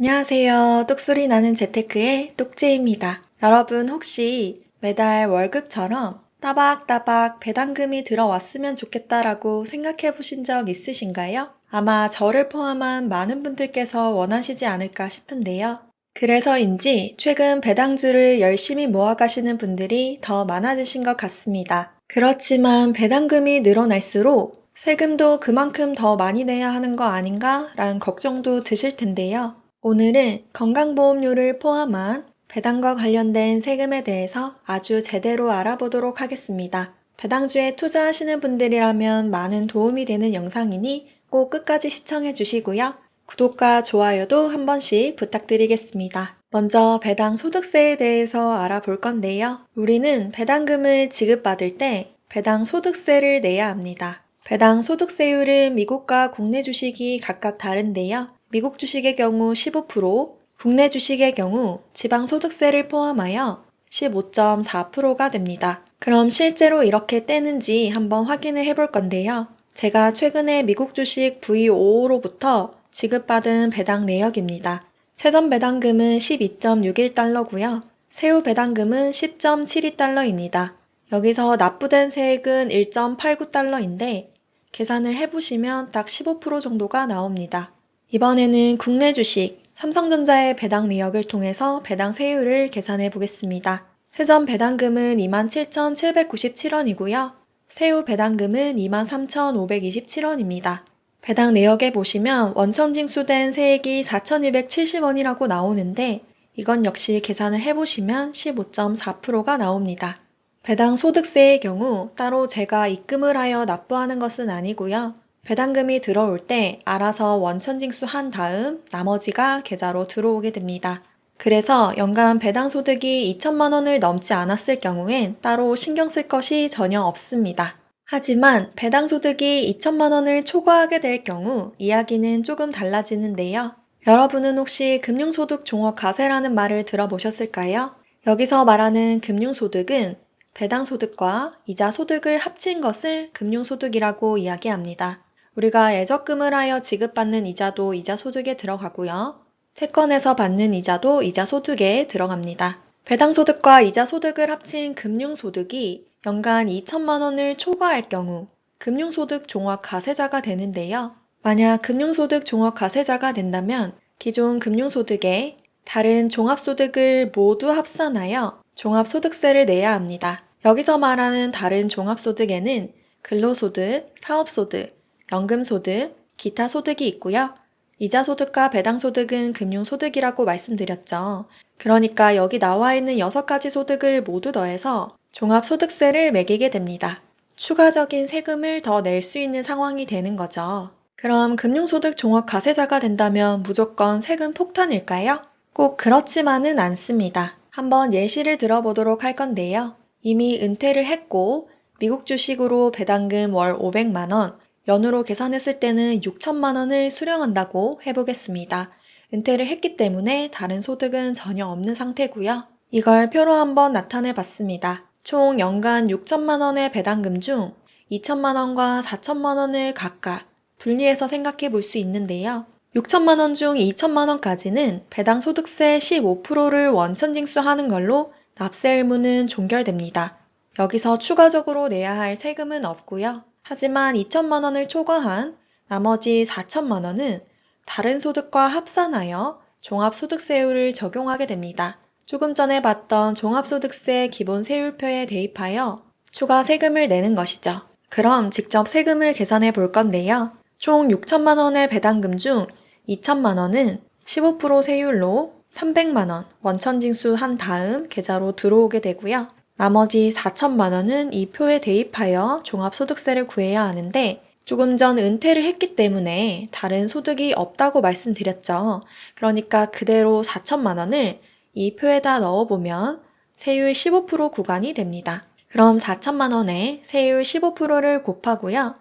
안녕하세요. 똑소리 나는 재테크의 똑재입니다. 여러분 혹시 매달 월급처럼 따박따박 배당금이 들어왔으면 좋겠다라고 생각해 보신 적 있으신가요? 아마 저를 포함한 많은 분들께서 원하시지 않을까 싶은데요. 그래서인지 최근 배당주를 열심히 모아가시는 분들이 더 많아지신 것 같습니다. 그렇지만 배당금이 늘어날수록 세금도 그만큼 더 많이 내야 하는 거 아닌가? 라는 걱정도 드실 텐데요. 오늘은 건강보험료를 포함한 배당과 관련된 세금에 대해서 아주 제대로 알아보도록 하겠습니다. 배당주에 투자하시는 분들이라면 많은 도움이 되는 영상이니 꼭 끝까지 시청해 주시고요. 구독과 좋아요도 한 번씩 부탁드리겠습니다. 먼저 배당 소득세에 대해서 알아볼 건데요. 우리는 배당금을 지급받을 때 배당 소득세를 내야 합니다. 배당 소득세율은 미국과 국내 주식이 각각 다른데요. 미국 주식의 경우 15%, 국내 주식의 경우 지방소득세를 포함하여 15.4%가 됩니다. 그럼 실제로 이렇게 떼는지 한번 확인을 해볼 건데요. 제가 최근에 미국 주식 V5로부터 지급받은 배당 내역입니다. 세전 배당금은 12.61달러고요. 세후 배당금은 10.72달러입니다. 여기서 납부된 세액은 1.89달러인데 계산을 해보시면 딱 15% 정도가 나옵니다. 이번에는 국내 주식 삼성전자의 배당 내역을 통해서 배당 세율을 계산해 보겠습니다. 세전 배당금은 27,797원이고요. 세후 배당금은 23,527원입니다. 배당 내역에 보시면 원천 징수된 세액이 4,270원이라고 나오는데 이건 역시 계산을 해보시면 15.4%가 나옵니다. 배당 소득세의 경우 따로 제가 입금을 하여 납부하는 것은 아니고요. 배당금이 들어올 때 알아서 원천 징수 한 다음 나머지가 계좌로 들어오게 됩니다. 그래서 연간 배당 소득이 2천만 원을 넘지 않았을 경우엔 따로 신경 쓸 것이 전혀 없습니다. 하지만 배당 소득이 2천만 원을 초과하게 될 경우 이야기는 조금 달라지는데요. 여러분은 혹시 금융소득 종합 과세라는 말을 들어보셨을까요? 여기서 말하는 금융소득은 배당 소득과 이자 소득을 합친 것을 금융소득이라고 이야기합니다. 우리가 예적금을 하여 지급받는 이자도 이자 소득에 들어가고요. 채권에서 받는 이자도 이자 소득에 들어갑니다. 배당 소득과 이자 소득을 합친 금융 소득이 연간 2천만 원을 초과할 경우 금융 소득 종합 가세자가 되는데요. 만약 금융 소득 종합 가세자가 된다면 기존 금융 소득에 다른 종합 소득을 모두 합산하여 종합 소득세를 내야 합니다. 여기서 말하는 다른 종합 소득에는 근로소득, 사업소득, 연금소득, 기타 소득이 있고요. 이자소득과 배당소득은 금융소득이라고 말씀드렸죠. 그러니까 여기 나와 있는 6가지 소득을 모두 더해서 종합소득세를 매기게 됩니다. 추가적인 세금을 더 낼 수 있는 상황이 되는 거죠. 그럼 금융소득 종합과세자가 된다면 무조건 세금 폭탄일까요? 꼭 그렇지만은 않습니다. 한번 예시를 들어보도록 할 건데요. 이미 은퇴를 했고 미국 주식으로 배당금 월 500만원, 연으로 계산했을 때는 6천만 원을 수령한다고 해보겠습니다. 은퇴를 했기 때문에 다른 소득은 전혀 없는 상태고요. 이걸 표로 한번 나타내 봤습니다. 총 연간 6천만 원의 배당금 중 2천만 원과 4천만 원을 각각 분리해서 생각해 볼 수 있는데요. 6천만 원 중 2천만 원까지는 배당 소득세 15%를 원천 징수하는 걸로 납세 의무는 종결됩니다. 여기서 추가적으로 내야 할 세금은 없고요. 하지만 2천만 원을 초과한 나머지 4천만 원은 다른 소득과 합산하여 종합소득세율을 적용하게 됩니다. 조금 전에 봤던 종합소득세 기본 세율표에 대입하여 추가 세금을 내는 것이죠. 그럼 직접 세금을 계산해 볼 건데요. 총 6천만 원의 배당금 중 2천만 원은 15% 세율로 300만 원 원천 징수한 다음 계좌로 들어오게 되고요. 나머지 4천만 원은 이 표에 대입하여 종합소득세를 구해야 하는데 조금 전 은퇴를 했기 때문에 다른 소득이 없다고 말씀드렸죠. 그러니까 그대로 4천만 원을 이 표에다 넣어보면 세율 15% 구간이 됩니다. 그럼 4천만 원에 세율 15%를 곱하고요.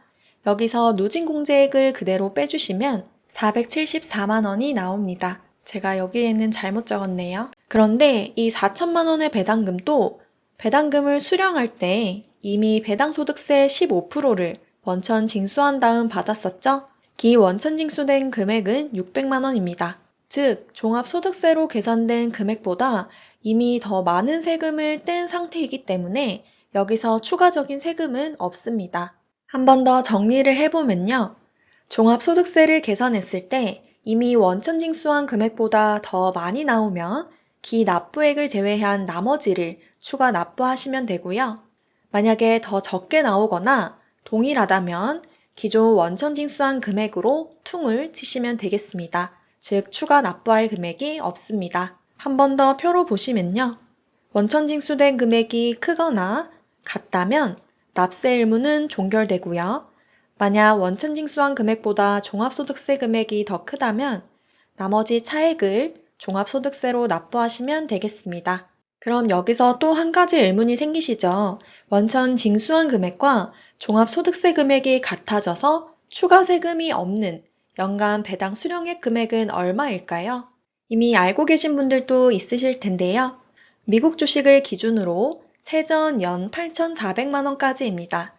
여기서 누진공제액을 그대로 빼주시면 474만 원이 나옵니다. 제가 여기에는 잘못 적었네요. 그런데 이 4천만 원의 배당금도 배당금을 수령할 때 이미 배당소득세 15%를 원천 징수한 다음 받았었죠? 기 원천 징수된 금액은 600만 원입니다. 즉, 종합소득세로 계산된 금액보다 이미 더 많은 세금을 뗀 상태이기 때문에 여기서 추가적인 세금은 없습니다. 한 번 더 정리를 해보면요. 종합소득세를 계산했을 때 이미 원천 징수한 금액보다 더 많이 나오면 기 납부액을 제외한 나머지를 추가 납부하시면 되고요. 만약에 더 적게 나오거나 동일하다면 기존 원천 징수한 금액으로 퉁을 치시면 되겠습니다. 즉, 추가 납부할 금액이 없습니다. 한 번 더 표로 보시면요. 원천 징수된 금액이 크거나 같다면 납세 의무는 종결되고요. 만약 원천 징수한 금액보다 종합소득세 금액이 더 크다면 나머지 차액을 종합소득세로 납부하시면 되겠습니다. 그럼 여기서 또 한 가지 의문이 생기시죠? 원천 징수한 금액과 종합소득세 금액이 같아져서 추가 세금이 없는 연간 배당 수령액 금액은 얼마일까요? 이미 알고 계신 분들도 있으실 텐데요. 미국 주식을 기준으로 세전 연 8,400만원까지입니다.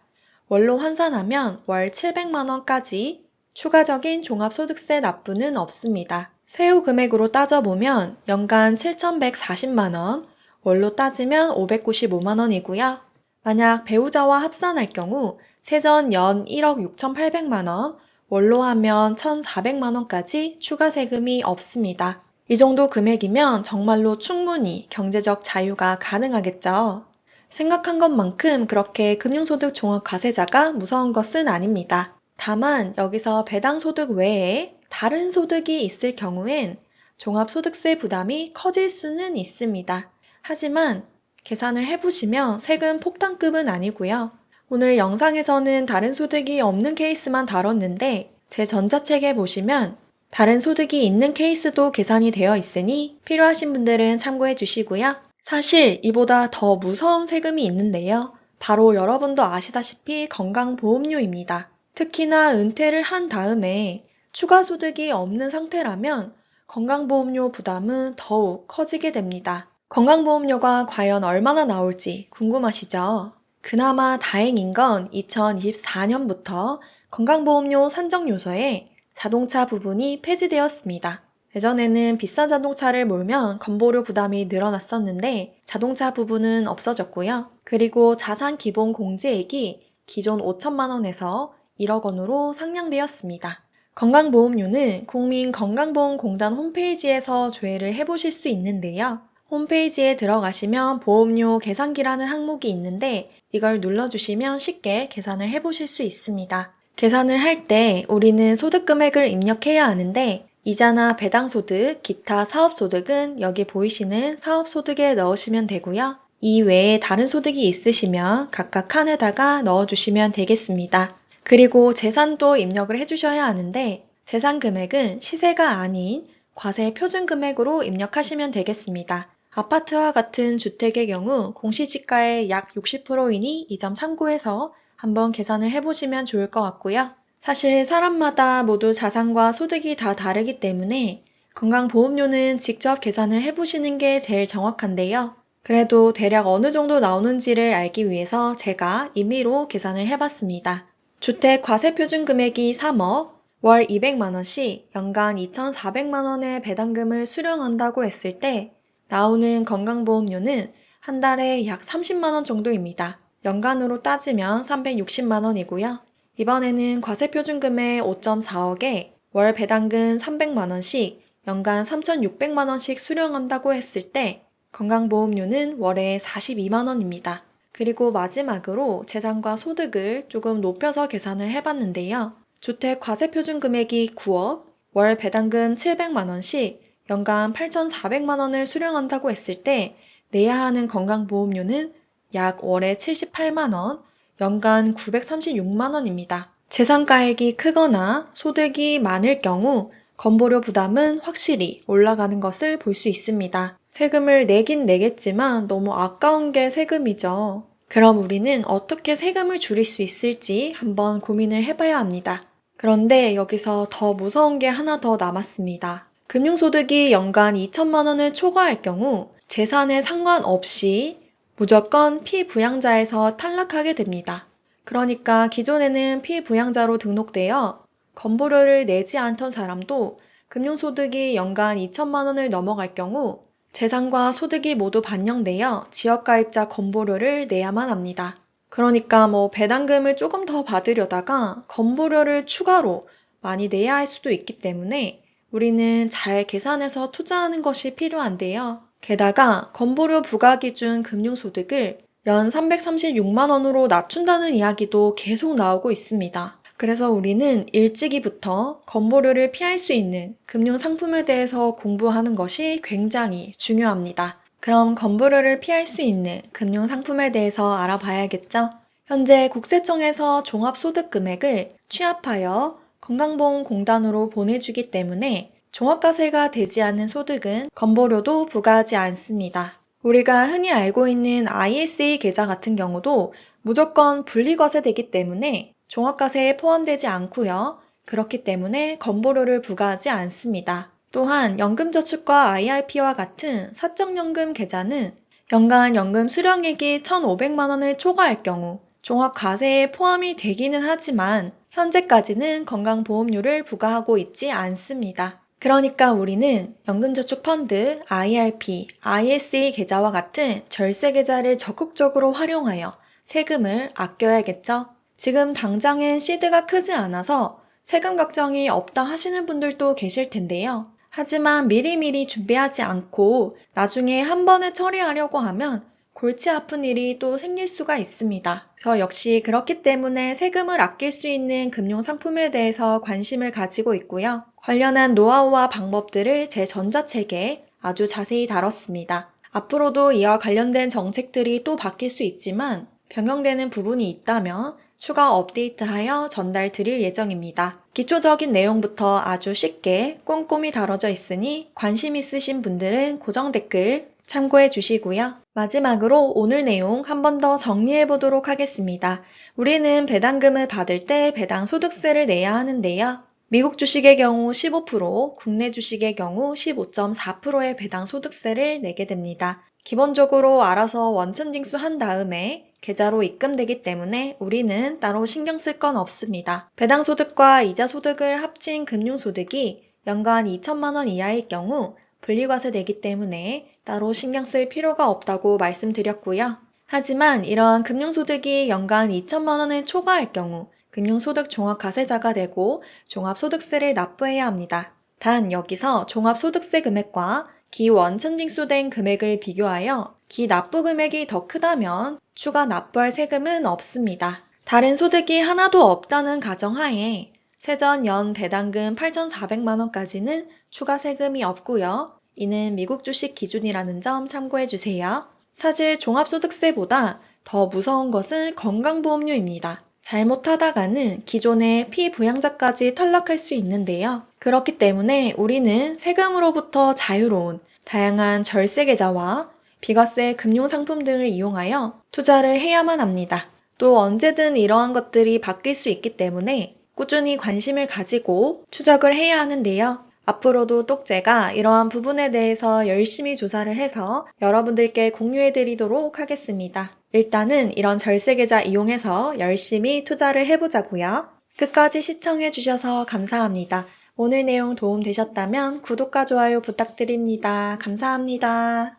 월로 환산하면 월 700만원까지 추가적인 종합소득세 납부는 없습니다. 세후 금액으로 따져보면 연간 7,140만원, 월로 따지면 595만원이고요. 만약 배우자와 합산할 경우 세전 연 1억 6,800만원, 월로 하면 1,400만원까지 추가 세금이 없습니다. 이 정도 금액이면 정말로 충분히 경제적 자유가 가능하겠죠. 생각한 것만큼 그렇게 금융소득 종합과세자가 무서운 것은 아닙니다. 다만 여기서 배당소득 외에 다른 소득이 있을 경우엔 종합소득세 부담이 커질 수는 있습니다. 하지만 계산을 해보시면 세금 폭탄급은 아니고요. 오늘 영상에서는 다른 소득이 없는 케이스만 다뤘는데 제 전자책에 보시면 다른 소득이 있는 케이스도 계산이 되어 있으니 필요하신 분들은 참고해 주시고요. 사실 이보다 더 무서운 세금이 있는데요. 바로 여러분도 아시다시피 건강보험료입니다. 특히나 은퇴를 한 다음에 추가 소득이 없는 상태라면 건강보험료 부담은 더욱 커지게 됩니다. 건강보험료가 과연 얼마나 나올지 궁금하시죠? 그나마 다행인 건 2024년부터 건강보험료 산정 요소에 자동차 부분이 폐지되었습니다. 예전에는 비싼 자동차를 몰면 건보료 부담이 늘어났었는데 자동차 부분은 없어졌고요. 그리고 자산 기본 공제액이 기존 5천만 원에서 1억 원으로 상향되었습니다. 건강보험료는 국민건강보험공단 홈페이지에서 조회를 해보실 수 있는데요. 홈페이지에 들어가시면 보험료 계산기라는 항목이 있는데 이걸 눌러주시면 쉽게 계산을 해보실 수 있습니다. 계산을 할 때 우리는 소득 금액을 입력해야 하는데 이자나 배당소득, 기타 사업소득은 여기 보이시는 사업소득에 넣으시면 되고요. 이 외에 다른 소득이 있으시면 각각 칸에다가 넣어주시면 되겠습니다. 그리고 재산도 입력을 해주셔야 하는데 재산 금액은 시세가 아닌 과세 표준 금액으로 입력하시면 되겠습니다. 아파트와 같은 주택의 경우 공시지가의 약 60%이니 이 점 참고해서 한번 계산을 해보시면 좋을 것 같고요. 사실 사람마다 모두 자산과 소득이 다 다르기 때문에 건강보험료는 직접 계산을 해보시는 게 제일 정확한데요. 그래도 대략 어느 정도 나오는지를 알기 위해서 제가 임의로 계산을 해봤습니다. 주택 과세 표준 금액이 3억, 월 200만원씩 연간 2,400만원의 배당금을 수령한다고 했을 때 나오는 건강보험료는 한 달에 약 30만원 정도입니다. 연간으로 따지면 360만원이고요. 이번에는 과세표준금의 5.4억에 월 배당금 300만원씩 연간 3,600만원씩 수령한다고 했을 때 건강보험료는 월에 42만원입니다. 그리고 마지막으로 재산과 소득을 조금 높여서 계산을 해봤는데요. 주택 과세 표준 금액이 9억, 월 배당금 700만원씩 연간 8,400만원을 수령한다고 했을 때 내야 하는 건강보험료는 약 월에 78만원, 연간 936만원입니다. 재산가액이 크거나 소득이 많을 경우 건보료 부담은 확실히 올라가는 것을 볼 수 있습니다. 세금을 내긴 내겠지만 너무 아까운 게 세금이죠. 그럼 우리는 어떻게 세금을 줄일 수 있을지 한번 고민을 해봐야 합니다. 그런데 여기서 더 무서운 게 하나 더 남았습니다. 금융소득이 연간 2천만 원을 초과할 경우 재산에 상관없이 무조건 피부양자에서 탈락하게 됩니다. 그러니까 기존에는 피부양자로 등록되어 건보료를 내지 않던 사람도 금융소득이 연간 2천만 원을 넘어갈 경우 재산과 소득이 모두 반영되어 지역가입자 건보료를 내야만 합니다. 그러니까 뭐 배당금을 조금 더 받으려다가 건보료를 추가로 많이 내야 할 수도 있기 때문에 우리는 잘 계산해서 투자하는 것이 필요한데요. 게다가 건보료 부과 기준 금융소득을 연 336만 원으로 낮춘다는 이야기도 계속 나오고 있습니다. 그래서 우리는 일찍이부터 건보료를 피할 수 있는 금융 상품에 대해서 공부하는 것이 굉장히 중요합니다. 그럼 건보료를 피할 수 있는 금융 상품에 대해서 알아봐야겠죠? 현재 국세청에서 종합소득 금액을 취합하여 건강보험공단으로 보내주기 때문에 종합과세가 되지 않는 소득은 건보료도 부과하지 않습니다. 우리가 흔히 알고 있는 ISA 계좌 같은 경우도 무조건 분리과세되기 때문에 종합과세에 포함되지 않고요. 그렇기 때문에 건보료를 부과하지 않습니다. 또한 연금저축과 IRP와 같은 사적연금 계좌는 연간 연금 수령액이 1,500만 원을 초과할 경우 종합과세에 포함이 되기는 하지만 현재까지는 건강보험료를 부과하고 있지 않습니다. 그러니까 우리는 연금저축펀드, IRP, ISA 계좌와 같은 절세 계좌를 적극적으로 활용하여 세금을 아껴야겠죠? 지금 당장엔 시드가 크지 않아서 세금 걱정이 없다 하시는 분들도 계실 텐데요. 하지만 미리미리 준비하지 않고 나중에 한 번에 처리하려고 하면 골치 아픈 일이 또 생길 수가 있습니다. 저 역시 그렇기 때문에 세금을 아낄 수 있는 금융 상품에 대해서 관심을 가지고 있고요. 관련한 노하우와 방법들을 제 전자책에 아주 자세히 다뤘습니다. 앞으로도 이와 관련된 정책들이 또 바뀔 수 있지만 변경되는 부분이 있다면 추가 업데이트하여 전달 드릴 예정입니다. 기초적인 내용부터 아주 쉽게 꼼꼼히 다뤄져 있으니 관심 있으신 분들은 고정 댓글 참고해 주시고요. 마지막으로 오늘 내용 한 번 더 정리해 보도록 하겠습니다. 우리는 배당금을 받을 때 배당 소득세를 내야 하는데요. 미국 주식의 경우 15%, 국내 주식의 경우 15.4%의 배당 소득세를 내게 됩니다. 기본적으로 알아서 원천징수 한 다음에 계좌로 입금되기 때문에 우리는 따로 신경 쓸 건 없습니다. 배당 소득과 이자 소득을 합친 금융 소득이 연간 2천만 원 이하일 경우 분리과세 되기 때문에 따로 신경 쓸 필요가 없다고 말씀드렸고요. 하지만 이러한 금융소득이 연간 2천만 원을 초과할 경우 금융소득 종합과세자가 되고 종합소득세를 납부해야 합니다. 단 여기서 종합소득세 금액과 기 원천 징수된 금액을 비교하여 기 납부 금액이 더 크다면 추가 납부할 세금은 없습니다. 다른 소득이 하나도 없다는 가정하에 세전 연 배당금 8,400만 원까지는 추가 세금이 없고요. 이는 미국 주식 기준이라는 점 참고해 주세요. 사실 종합소득세보다 더 무서운 것은 건강보험료입니다. 잘못하다가는 기존의 피부양자까지 탈락할 수 있는데요. 그렇기 때문에 우리는 세금으로부터 자유로운 다양한 절세 계좌와 비과세 금융상품 등을 이용하여 투자를 해야만 합니다. 또 언제든 이러한 것들이 바뀔 수 있기 때문에 꾸준히 관심을 가지고 추적을 해야 하는데요. 앞으로도 똑제가 이러한 부분에 대해서 열심히 조사를 해서 여러분들께 공유해 드리도록 하겠습니다. 일단은 이런 절세 계좌 이용해서 열심히 투자를 해보자고요. 끝까지 시청해 주셔서 감사합니다. 오늘 내용 도움 되셨다면 구독과 좋아요 부탁드립니다. 감사합니다.